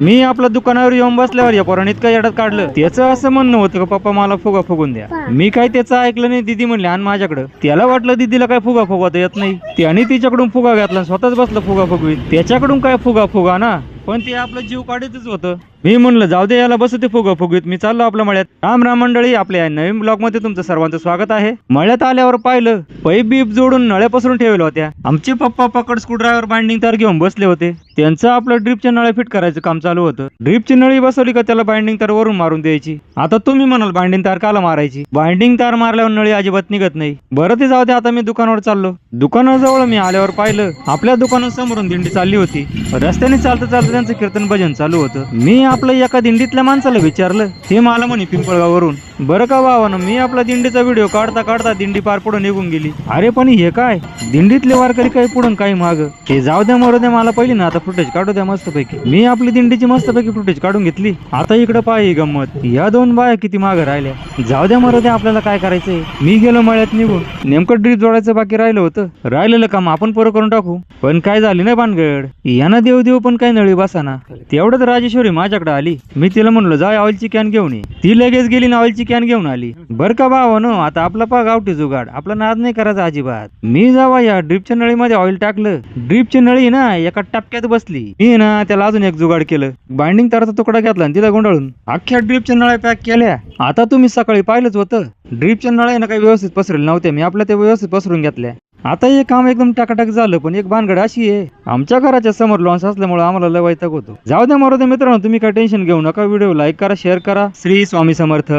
मी आपल्या दुकानावर येऊन बसल्यावर या पोराने इतकं येड्यात काढलं. त्याचं असं म्हणणं होतं का पप्पा मला फुगा फुगून द्या. मी काय त्याचं ऐकलं नाही दिदी म्हणले आण माझ्याकडं. त्याला वाटलं दिदीला काय फुगा फुगवता येत नाही. त्याने तिच्याकडून फुगा घातला स्वतःच बसलं फुगा फुगवीत. त्याच्याकडून काय फुगा फुगा ना? पण ते आपलं जीव काढतच होतं. मी म्हणलं जाऊ दे याला बसू ते फुग फुगीत मी चाललो आपल्या मळ्यात. राम राम मंडळी आपल्या या नवीन ब्लॉगमध्ये तुमचं सर्वांचं स्वागत आहे. मळ्यात आल्यावर पाहिलं पैप बीप जोडून नळ्या पसरून ठेवल्या होत्या. आमचे पप्पा पकड स्क्रूड्रायव्हर बाइंडिंग तार घेऊन बसले होते. त्यांचं आपलं ड्रिपच्या नळ्या फिट करायचं काम चालू होतं. ड्रिपची नळी बसवली का त्याला बाइंडिंग तार वरून मारून द्यायची? आता तुम्ही म्हणाल बाइंडिंग तार काला मारायची? बाइंडिंग तार मारल्यावर नळी अजिबात निघत नाही. बरं ते जाऊ दे आता मी दुकानावर चाललो. दुकानाजवळ मी आल्यावर पाहिलं आपल्या दुकानासमोरून दिंडी चालली होती. रस्त्याने चालता चालता त्यांचं कीर्तन भजन चालू होतं. मी आपलं एका दिंडीतल्या माणसाला विचारलं ते मला म्हणे पिंपळगाववरून बरं का भावानं मी आपला दिंडीचा व्हिडिओ काढता काढता दिंडी पार पुढे निघून गेली. अरे पण हे काय? दिंडीतले वारकरी काही पुढून काही माग. हे जाऊ द्या मरू द्या मला पहिली ना आता फुटेज काढू द्या मस्तपैकी. मी आपली दिंडीची मस्तपैकी फुटेज काढून घेतली. आता इकडे पाय गंमत. या दोन बाया किती माग राहिल्या. जाऊ द्या मरू द्या आपल्याला काय करायचंय? मी गेलो मळ्यात निघून. नेमकं ड्रीप जोडायचं बाकी राहिलं होतं. राहिलेलं काम आपण पुरं करून टाकू. पण काय झाली ना भानगड? यांना देव देव पण काय नळी बसाना. तेवढंच राजेश्वरी माझ्याकडे आली. मी तिला म्हणलो जा ऑइलची कॅन घेऊन ये. ती लगेच गेली ना ऑइलची कॅन घेऊन आली. बर का भावानो आता आपला पा गावठी जुगाड. आपला नाद नाही करायचा अजिबात. मी जावा या ड्रीपच्या नळीमध्ये ऑइल टाकलं. ड्रीपची नळी ना एका टपक्यात बसली. मी ना त्याला अजून एक जुगाड केलं. बाइंडिंग ताराचा तुकडा घेतला आणि तिला गुंडाळून अख्ख्या ड्रीपच्या नळ्या पॅक केल्या. आता तुम्ही सकाळी पाहिलंच होतं. ड्रीपच्या नळ्या ना काही व्यवस्थित पसरले नव्हत्या. मी आपल्या ते व्यवस्थित पसरून घेतल्या. आता हे काम एकदम टाकाटाक झालं पण एक भानगड अशी आहे. आमच्या घराच्या समोर लॉन्स असल्यामुळे आम्हाला लय वैताग होतो. जाऊ द्या मारू द्या मित्रांनो तुम्ही काय टेन्शन घेऊ नका. व्हिडिओ लाईक करा शेअर करा. श्री स्वामी समर्थ.